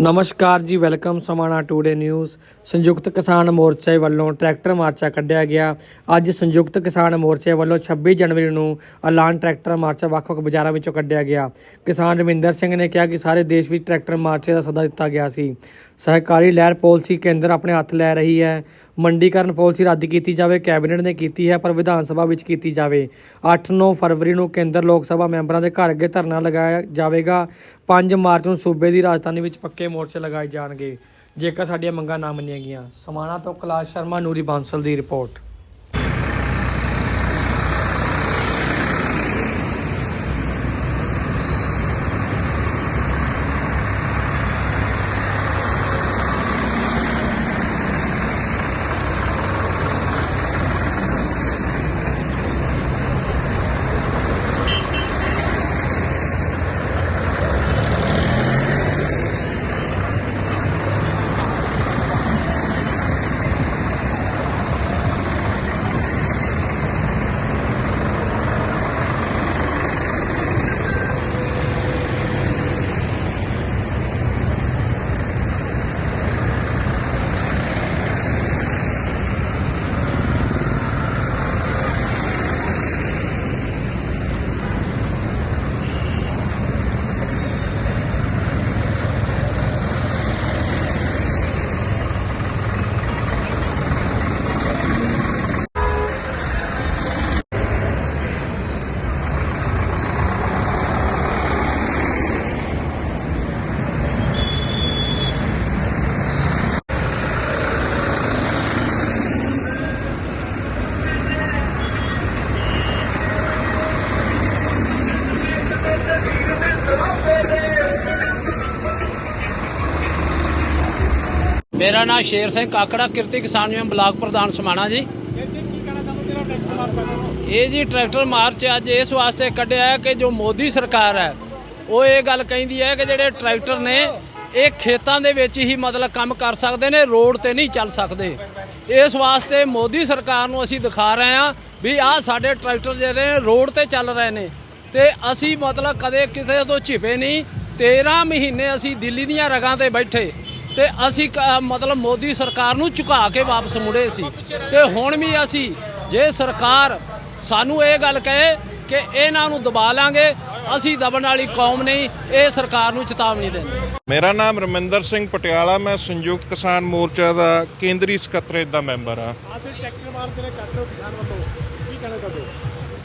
ਨਮਸਕਾਰ ਜੀ, welcome Samana today news. ਸੰਯੁਕਤ ਕਿਸਾਨ ਮੋਰਚੇ ਵੱਲੋਂ ਟਰੈਕਟਰ ਮਾਰਚਾ ਕੱਢਿਆ ਗਿਆ। ਅੱਜ ਸੰਯੁਕਤ ਕਿਸਾਨ ਮੋਰਚੇ ਵੱਲੋਂ 26 ਜਨਵਰੀ ਨੂੰ ਐਲਾਨ ਟਰੈਕਟਰ ਮਾਰਚਾ ਵੱਖ-ਵੱਖ ਬਾਜ਼ਾਰਾਂ ਵਿੱਚੋਂ ਕੱਢਿਆ ਗਿਆ। ਕਿਸਾਨ ਰਵਿੰਦਰ ਸਿੰਘ ਨੇ ਕਿਹਾ ਕਿ ਸਾਰੇ ਦੇਸ਼ ਵਿੱਚ ਟਰੈਕਟਰ ਮਾਰਚੇ ਦਾ ਸੱਦਾ ਦਿੱਤਾ ਗਿਆ ਸੀ। ਸਹਿਕਾਰੀ ਲਹਿਰ ਪਾਲਿਸੀ ਕੇਂਦਰ ਆਪਣੇ ਹੱਥ ਲੈ ਰਹੀ ਹੈ। ਮੰਡੀਕਰਨ ਪਾਲਿਸੀ ਰੱਦ ਕੀਤੀ ਜਾਵੇ, ਕੈਬਨਿਟ ਨੇ ਕੀਤੀ ਹੈ, ਪਰ ਵਿਧਾਨ ਸਭਾ ਵਿੱਚ ਕੀਤੀ ਜਾਵੇ। 8-9 ਫਰਵਰੀ ਨੂੰ ਕੇਂਦਰ ਲੋਕ ਸਭਾ ਮੈਂਬਰਾਂ ਦੇ ਘਰ ਅੱਗੇ ਧਰਨਾ ਲਗਾਇਆ ਜਾਵੇਗਾ। 5 ਮਾਰਚ ਨੂੰ ਸੂਬੇ ਦੀ ਰਾਜਧਾਨੀ ਵਿੱਚ ਪੱਕੇ ਮੋਰਚੇ ਲਗਾਏ ਜਾਣਗੇ। ਜੇਕਰ ਸਾਡੀਆਂ ਮੰਗਾਂ ਨਾ ਮੰਨੀਆਂ ਗਈਆਂ। ਸਮਾਣਾ ਤੋਂ ਕੈਲਾਸ਼ ਸ਼ਰਮਾ, ਨੂਰੀ ਬਾਂਸਲ ਦੀ ਰਿਪੋਰਟ। ਮੇਰਾ ਨਾਮ ਸ਼ੇਰ ਸਿੰਘ ਕਾਕੜਾ, ਕਿਰਤੀ ਕਿਸਾਨ ਯੂਨੀਅਨ ਬਲਾਕ ਪ੍ਰਧਾਨ ਸਮਾਣਾ ਜੀ। ਇਹ ਜੀ ਟਰੈਕਟਰ ਮਾਰਚ ਅੱਜ ਇਸ ਵਾਸਤੇ ਕੱਢਿਆ ਕਿ ਜੋ ਮੋਦੀ ਸਰਕਾਰ ਹੈ, ਉਹ ਇਹ ਗੱਲ ਕਹਿੰਦੀ ਹੈ ਕਿ ਜਿਹੜੇ ਟਰੈਕਟਰ ਨੇ, ਇਹ ਖੇਤਾਂ ਦੇ ਵਿੱਚ ਹੀ ਮਤਲਬ ਕੰਮ ਕਰ ਸਕਦੇ ਨੇ, ਰੋਡ ਤੇ ਨਹੀਂ ਚੱਲ ਸਕਦੇ। ਇਸ ਵਾਸਤੇ ਮੋਦੀ ਸਰਕਾਰ ਨੂੰ ਅਸੀਂ ਦਿਖਾ ਰਹੇ ਹਾਂ ਵੀ ਆਹ ਸਾਡੇ ਟਰੈਕਟਰ ਜਿਹੜੇ ਰੋਡ ਤੇ ਚੱਲ ਰਹੇ ਨੇ। ਤੇ ਅਸੀਂ ਮਤਲਬ ਕਦੇ ਕਿਸੇ ਤੋਂ ਛਿਪੇ ਨਹੀਂ 13 ਮਹੀਨੇ ਅਸੀਂ ਦਿੱਲੀ ਦੀਆਂ ਰਗਾਂ ਤੇ ਬੈਠੇ। ਤੇ ਅਸੀਂ ਮਤਲਬ ਮੋਦੀ ਸਰਕਾਰ ਨੂੰ ਝੁਕਾ ਕੇ ਵਾਪਸ ਮੁੜੇ ਸੀ। ਤੇ ਹੁਣ ਵੀ ਅਸੀਂ ਜੇ ਸਰਕਾਰ ਸਾਨੂੰ ਇਹ ਗੱਲ ਕਹੇ ਕਿ ਇਹਨਾਂ ਨੂੰ ਦਬਾ ਲਾਂਗੇ ਅਸੀਂ ਦਬਣ ਵਾਲੀ ਕੌਮ ਨਹੀਂ ਇਹ ਸਰਕਾਰ ਨੂੰ ਚੇਤਾਵਨੀ ਦਿੰਦੇ ਮੇਰਾ ਨਾਮ ਰਮਿੰਦਰ ਸਿੰਘ ਪਟਿਆਲਾ ਮੈਂ ਸੰਯੁਕਤ ਕਿਸਾਨ ਮੋਰਚਾ ਦਾ ਕੇਂਦਰੀ ਸਕੱਤਰੇਤ ਦਾ ਮੈਂਬਰ ਹਾਂ।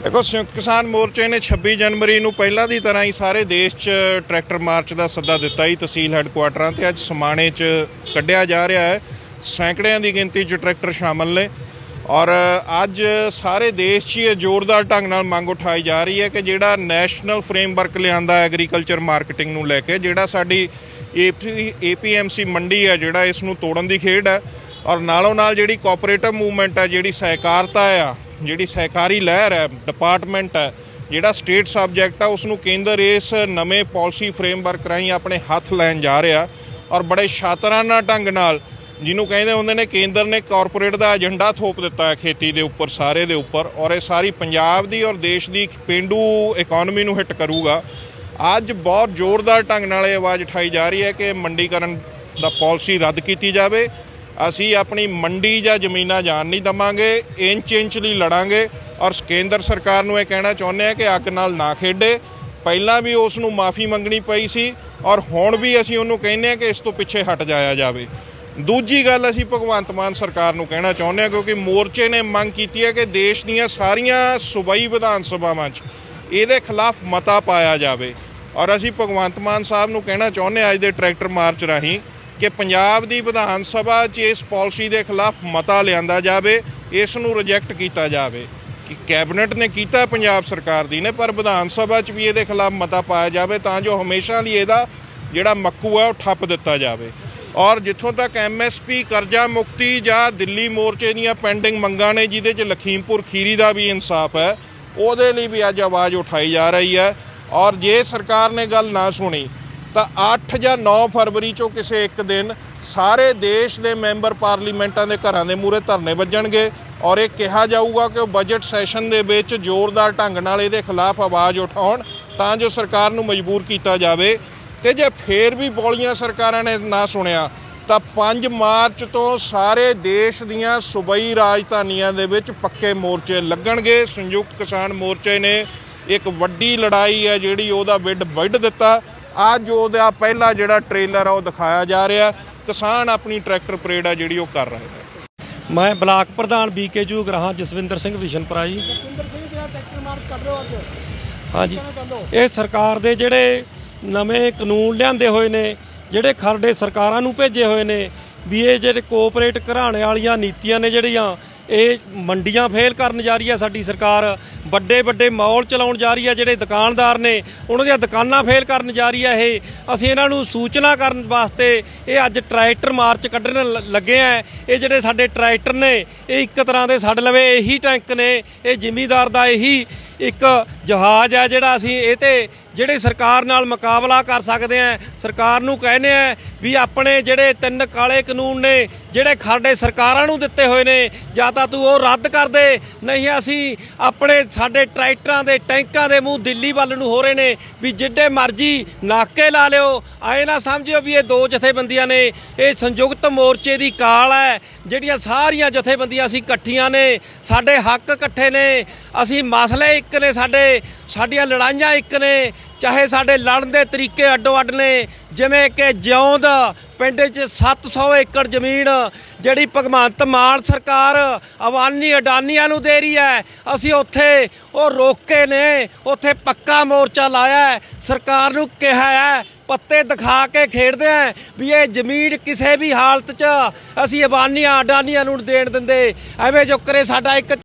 ਦੇਖੋ ਸੰਯੁਕਤ ਕਿਸਾਨ ਮੋਰਚੇ ਨੇ 26 ਜਨਵਰੀ ਨੂੰ ਪਹਿਲਾਂ ਦੀ ਤਰ੍ਹਾਂ ਹੀ ਸਾਰੇ ਦੇਸ਼ 'ਚ ਟਰੈਕਟਰ ਮਾਰਚ ਦਾ ਸੱਦਾ ਦਿੱਤਾ ਹੀ ਤਹਿਸੀਲ ਹੈੱਡਕੁਆਟਰਾਂ ਤੇ। ਅੱਜ ਸਮਾਣੇ 'ਚ ਕੱਢਿਆ ਜਾ ਰਿਹਾ ਹੈ। ਸੈਂਕੜਿਆਂ ਦੀ ਗਿਣਤੀ 'ਚ ਟਰੈਕਟਰ ਸ਼ਾਮਲ ਨੇ। ਔਰ ਅੱਜ ਸਾਰੇ ਦੇਸ਼ 'ਚ ਹੀ ਇਹ ਜ਼ੋਰਦਾਰ ਢੰਗ ਨਾਲ ਮੰਗ ਉਠਾਈ ਜਾ ਰਹੀ ਹੈ ਕਿ ਜਿਹੜਾ ਨੈਸ਼ਨਲ ਫਰੇਮਵਰਕ ਲਿਆਂਦਾ ਐਗਰੀਕਲਚਰ ਮਾਰਕੀਟਿੰਗ ਨੂੰ ਲੈ ਕੇ, ਜਿਹੜਾ ਸਾਡੀ ਏਪੀਐਮਸੀ ਮੰਡੀ ਹੈ, ਜਿਹੜਾ ਇਸ ਨੂੰ ਤੋੜਨ ਦੀ ਖੇਡ ਹੈ। ਔਰ ਨਾਲੋਂ ਨਾਲ ਜਿਹੜੀ ਕੋਆਪਰੇਟਿਵ ਮੂਵਮੈਂਟ ਹੈ, ਜਿਹੜੀ ਸਹਿਕਾਰਤਾ ਆ ਜਿਹੜੀ ਸਹਿਕਾਰੀ ਲਹਿਰ ਹੈ ਡਿਪਾਰਟਮੈਂਟ ਹੈ, ਜਿਹੜਾ ਸਟੇਟ ਸਬਜੈਕਟ ਆ ਉਸ ਨੂੰ ਕੇਂਦਰ ਇਸ ਨਵੇਂ ਪਾਲਿਸੀ ਫਰੇਮਵਰਕ ਰਾਹੀਂ ਆਪਣੇ ਹੱਥ ਲੈਣ ਜਾ ਰਿਹਾ ਔਰ ਬੜੇ ਸ਼ਾਤਰਾਨਾ ਢੰਗ ਨਾਲ ਜਿਹਨੂੰ ਕਹਿੰਦੇ ਹੁੰਦੇ ਨੇ, ਕੇਂਦਰ ਨੇ ਕਾਰਪੋਰੇਟ ਦਾ ਏਜੰਡਾ ਥੋਪ ਦਿੱਤਾ ਹੈ ਖੇਤੀ ਦੇ ਉੱਪਰ, ਸਾਰੇ ਦੇ ਉੱਪਰ ਔਰ ਇਹ ਸਾਰੀ ਪੰਜਾਬ ਦੀ ਔਰ ਦੇਸ਼ ਦੀ ਪਿੰਡੂ ਇਕਨੋਮੀ ਨੂੰ ਹਿੱਟ ਕਰੂਗਾ। ਅੱਜ ਬਹੁਤ ਜ਼ੋਰਦਾਰ ਢੰਗ ਨਾਲ ਇਹ ਆਵਾਜ਼ ਉਠਾਈ ਜਾ ਰਹੀ ਹੈ ਕਿ ਮੰਡੀਕਰਨ ਦਾ ਪਾਲਿਸੀ ਰੱਦ ਕੀਤੀ ਜਾਵੇ ਅਸੀਂ ਆਪਣੀ ਮੰਡੀ ਜਾਂ ਜ਼ਮੀਨਾਂ ਜਾਣ ਨਹੀਂ ਦਵਾਂਗੇ, ਇੰਚ ਇੰਚ ਲਈ ਲੜਾਂਗੇ ਔਰ ਕੇਂਦਰ ਸਰਕਾਰ ਨੂੰ ਇਹ ਕਹਿਣਾ ਚਾਹੁੰਦੇ ਆ ਕਿ ਅੱਗ ਨਾਲ ਨਾ ਖੇਡੇ। ਪਹਿਲਾਂ ਵੀ ਉਸ ਨੂੰ ਮਾਫੀ ਮੰਗਣੀ ਪਈ ਸੀ ਔਰ ਹੁਣ ਵੀ ਅਸੀਂ ਉਹਨੂੰ ਕਹਿੰਦੇ ਆ ਕਿ ਇਸ ਤੋਂ ਪਿੱਛੇ ਹਟ ਜਾਇਆ ਜਾਵੇ। ਦੂਜੀ ਗੱਲ ਅਸੀਂ ਭਗਵੰਤ ਮਾਨ ਸਰਕਾਰ ਨੂੰ ਕਹਿਣਾ ਚਾਹੁੰਦੇ ਆ ਕਿਉਂਕਿ ਮੋਰਚੇ ਨੇ ਮੰਗ ਕੀਤੀ ਹੈ ਕਿ ਦੇਸ਼ ਦੀਆਂ ਸਾਰੀਆਂ ਸੂਬਾਈ ਵਿਧਾਨ ਸਭਾਵਾਂ 'ਚ ਇਹਦੇ ਖਿਲਾਫ ਮਤਾ ਪਾਇਆ ਜਾਵੇ। ਔਰ ਅਸੀਂ ਭਗਵੰਤ ਮਾਨ ਸਾਹਿਬ ਨੂੰ ਕਹਿਣਾ ਚਾਹੁੰਦੇ ਹਾਂ ਅੱਜ ਦੇ ਟਰੈਕਟਰ ਮਾਰਚ ਰਾਹੀਂ ਕਿ ਪੰਜਾਬ ਦੀ ਵਿਧਾਨ ਸਭਾ 'ਚ ਇਸ ਪਾਲਿਸੀ ਦੇ ਖਿਲਾਫ ਮਤਾ ਲਿਆਂਦਾ ਜਾਵੇ, ਇਸ ਨੂੰ ਰਿਜੈਕਟ ਕੀਤਾ ਜਾਵੇ। ਕਿ ਕੈਬਨਿਟ ਨੇ ਕੀਤਾ ਪੰਜਾਬ ਸਰਕਾਰ ਦੀ ਨੇ, ਪਰ ਵਿਧਾਨ ਸਭਾ 'ਚ ਵੀ ਇਹਦੇ ਖਿਲਾਫ ਮਤਾ ਪਾਇਆ ਜਾਵੇ ਤਾਂ ਜੋ ਹਮੇਸ਼ਾ ਲਈ ਇਹਦਾ ਜਿਹੜਾ ਮੱਕੂ ਹੈ ਉਹ ਠੱਪ ਦਿੱਤਾ ਜਾਵੇ। ਔਰ ਜਿੱਥੋਂ ਤੱਕ ਐਮਐਸਪੀ ਕਰਜ਼ਾ ਮੁਕਤੀ ਜਾਂ ਦਿੱਲੀ ਮੋਰਚੇ ਦੀਆਂ ਪੈਂਡਿੰਗ ਮੰਗਾਂ ਨੇ, ਜਿਹਦੇ 'ਚ ਲਖੀਮਪੁਰ ਖੀਰੀ ਦਾ ਵੀ ਇਨਸਾਫ ਹੈ, ਉਹਦੇ ਲਈ ਵੀ ਅੱਜ ਆਵਾਜ਼ ਉਠਾਈ ਜਾ ਰਹੀ ਹੈ। ਔਰ ਜੇ ਸਰਕਾਰ ਨੇ ਗੱਲ ਨਾ ਸੁਣੀ ਤਾਂ 8 ਜਾਂ 9 ਫਰਵਰੀ ਚੋਂ ਕਿਸੇ ਇੱਕ ਦਿਨ ਸਾਰੇ ਦੇਸ਼ ਦੇ ਮੈਂਬਰ ਪਾਰਲੀਮੈਂਟਾਂ ਦੇ ਘਰਾਂ ਦੇ ਮੂਹਰੇ ਧਰਨੇ ਵੱਜਣਗੇ ਔਰ ਇਹ ਕਿਹਾ ਜਾਊਗਾ ਕਿ ਉਹ ਬਜਟ ਸੈਸ਼ਨ ਦੇ ਵਿੱਚ ਜ਼ੋਰਦਾਰ ਢੰਗ ਨਾਲ ਇਹਦੇ ਖਿਲਾਫ ਆਵਾਜ਼ ਉਠਾਉਣ ਤਾਂ ਜੋ ਸਰਕਾਰ ਨੂੰ ਮਜਬੂਰ ਕੀਤਾ ਜਾਵੇ। ਤੇ ਜੇ ਫੇਰ ਵੀ ਬੋਲੀਆਂ ਸਰਕਾਰਾਂ ਨੇ ਨਾ ਸੁਣਿਆ, ਤਾਂ 5 ਮਾਰਚ ਤੋਂ ਸਾਰੇ ਦੇਸ਼ ਦੀਆਂ ਸੂਬਾਈ ਰਾਜਧਾਨੀਆਂ ਦੇ ਵਿੱਚ ਪੱਕੇ ਮੋਰਚੇ ਲੱਗਣਗੇ। ਸੰਯੁਕਤ ਕਿਸਾਨ ਮੋਰਚੇ ਨੇ ਇੱਕ ਵੱਡੀ ਲੜਾਈ ਹੈ ਜਿਹੜੀ ਉਹਦਾ ਵਿੱਢ ਵੱਢ ਦਿੱਤਾ। ਅੱਜ ਉਹਦਾ ਪਹਿਲਾ ਜਿਹੜਾ ਟ੍ਰੇਲਰ ਆ ਉਹ ਦਿਖਾਇਆ ਜਾ ਰਿਹਾ ਕਿਸਾਨ ਆਪਣੀ ਟਰੈਕਟਰ ਪਰੇਡ ਆ ਜਿਹੜੀ ਉਹ ਕਰ ਰਹੇ ਨੇ। ਮੈਂ ਬਲਾਕ ਪ੍ਰਧਾਨ ਬੀਕੇ ਜੂ ਗ੍ਰਾਹਾਂ ਜਸਵਿੰਦਰ ਸਿੰਘ ਵਿਸ਼ਨਪੁਰਾ ਜੀ। ਜਸਵਿੰਦਰ ਸਿੰਘ ਜਿਹੜਾ ਟਰੈਕਟਰ ਮਾਰਚ ਕੱਢ ਰਹੇ ਹੋ ਅੱਜ? ਹਾਂਜੀ। ਇਹ ਸਰਕਾਰ ਦੇ ਜਿਹੜੇ ਨਵੇਂ ਕਾਨੂੰਨ ਲਿਆਂਦੇ ਹੋਏ ਨੇ ਜਿਹੜੇ ਖਰੜੇ ਸਰਕਾਰਾਂ ਨੂੰ ਭੇਜੇ ਹੋਏ ਨੇ ਵੀ ਇਹ ਜਿਹੜੇ ਕੋਆਪਰੇਟ ਘਰਾਣੇ ਵਾਲੀਆਂ ਨੀਤੀਆਂ ਨੇ ਜਿਹੜੀਆਂ ਇਹ ਮੰਡੀਆਂ ਫੇਲ ਕਰਨ ਜਾ ਰਹੀ ਹੈ ਸਾਡੀ ਸਰਕਾਰ। ਵੱਡੇ ਵੱਡੇ ਮਾਲ ਚਲਾਉਣ ਜਾ ਰਹੀ ਹੈ ਜਿਹੜੇ ਦੁਕਾਨਦਾਰ ਨੇ, ਉਹਨਾਂ ਦੀਆਂ ਦੁਕਾਨਾਂ ਫੇਲ ਕਰਨ ਜਾ ਰਹੀ ਹੈ ਇਹ। ਅਸੀਂ ਇਹਨਾਂ ਨੂੰ ਸੂਚਨਾ ਕਰਨ ਵਾਸਤੇ ਇਹ ਅੱਜ ਟਰੈਕਟਰ ਮਾਰਚ ਕੱਢਣ ਲ- ਲੱਗੇ ਆ। ਇਹ ਜਿਹੜੇ ਸਾਡੇ ਟਰੈਕਟਰ ਨੇ, ਇਹ ਇੱਕ ਤਰ੍ਹਾਂ ਦੇ ਸਾਡੇ ਲਵੇ ਇਹੀ ਟੈਂਕ ਨੇ। ਇਹ ਜ਼ਿਮੀਦਾਰ ਦਾ ਇਹੀ ਇੱਕ ਜਹਾਜ਼ ਹੈ ਜਿਹੜਾ ਅਸੀਂ ਇਹ ਤੇ ਜਿਹੜੇ ਸਰਕਾਰ ਨਾਲ ਮੁਕਾਬਲਾ ਕਰ ਸਕਦੇ ਆ। ਸਰਕਾਰ ਨੂੰ ਕਹਿੰਦੇ ਆ ਵੀ ਆਪਣੇ ਜਿਹੜੇ ਤਿੰਨ ਕਾਲੇ ਕਾਨੂੰਨ ਨੇ, ਜਿਹੜੇ ਸਾਡੇ ਸਰਕਾਰਾਂ ਨੂੰ ਦਿੱਤੇ ਹੋਏ ਨੇ, ਜਾਂ ਤਾਂ ਤੂੰ ਉਹ ਰੱਦ ਕਰ ਦੇ। ਨਹੀਂ, ਅਸੀਂ ਆਪਣੇ ਸਾਡੇ ਟਰੈਕਟਰਾਂ ਦੇ, ਟੈਂਕਾਂ ਦੇ ਮੂੰਹ ਦਿੱਲੀ ਵੱਲ ਨੂੰ ਹੋ ਰਹੇ ਨੇ ਵੀ ਜਿੱਡੇ ਮਰਜ਼ੀ ਨਾਕੇ ਲਾ ਲਿਓ। ਆਏ ਨਾ ਸਮਝਿਓ ਵੀ ਇਹ ਦੋ ਜਥੇਬੰਦੀਆਂ ਨੇ। ਇਹ ਸੰਯੁਕਤ ਮੋਰਚੇ ਦੀ ਕਾਲ ਹੈ। ਜਿਹੜੀਆਂ ਸਾਰੀਆਂ ਜਥੇਬੰਦੀਆਂ ਅਸੀਂ ਇਕੱਠੀਆਂ ਨੇ, ਸਾਡੇ ਹੱਕ ਇਕੱਠੇ ਨੇ। ਅਸੀਂ ਮਸਲੇ ਇੱਕ ਨੇ ਸਾਡੇ, ਸਾਡੀਆਂ ਲੜਾਈਆਂ ਇੱਕ ਨੇ। ਚਾਹੇ ਸਾਡੇ ਲੜਨ ਦੇ ਤਰੀਕੇ ਅੱਡੋ ਅੱਡ ਨੇ, ਜਿਵੇਂ ਕਿ ਜਿਉਂਦ ਪਿੰਡ 'ਚ 700 ਏਕੜ ਜ਼ਮੀਨ ਜਿਹੜੀ ਭਗਵੰਤ ਮਾਨ ਸਰਕਾਰ ਅਵਾਨੀ ਅਡਾਨੀਆਂ ਨੂੰ ਦੇ ਰਹੀ ਹੈ। ਅਸੀਂ ਉੱਥੇ ਉਹ ਰੋਕੇ ਨੇ, ਉੱਥੇ ਪੱਕਾ ਮੋਰਚਾ ਲਾਇਆ ਸਰਕਾਰ ਨੂੰ ਕਿਹਾ ਹੈ, ਪੱਤੇ ਦਿਖਾ ਕੇ ਖੇਡਦੇ ਆ ਵੀ ਇਹ ਜ਼ਮੀਨ ਕਿਸੇ ਵੀ ਹਾਲਤ 'ਚ ਅਸੀਂ ਅਬਾਨੀਆਂ ਅਡਾਨੀਆਂ ਨੂੰ ਦੇਣ ਦਿੰਦੇ। ਐਵੇਂ ਜੋ ਕਰੇ ਸਾਡਾ ਇੱਕ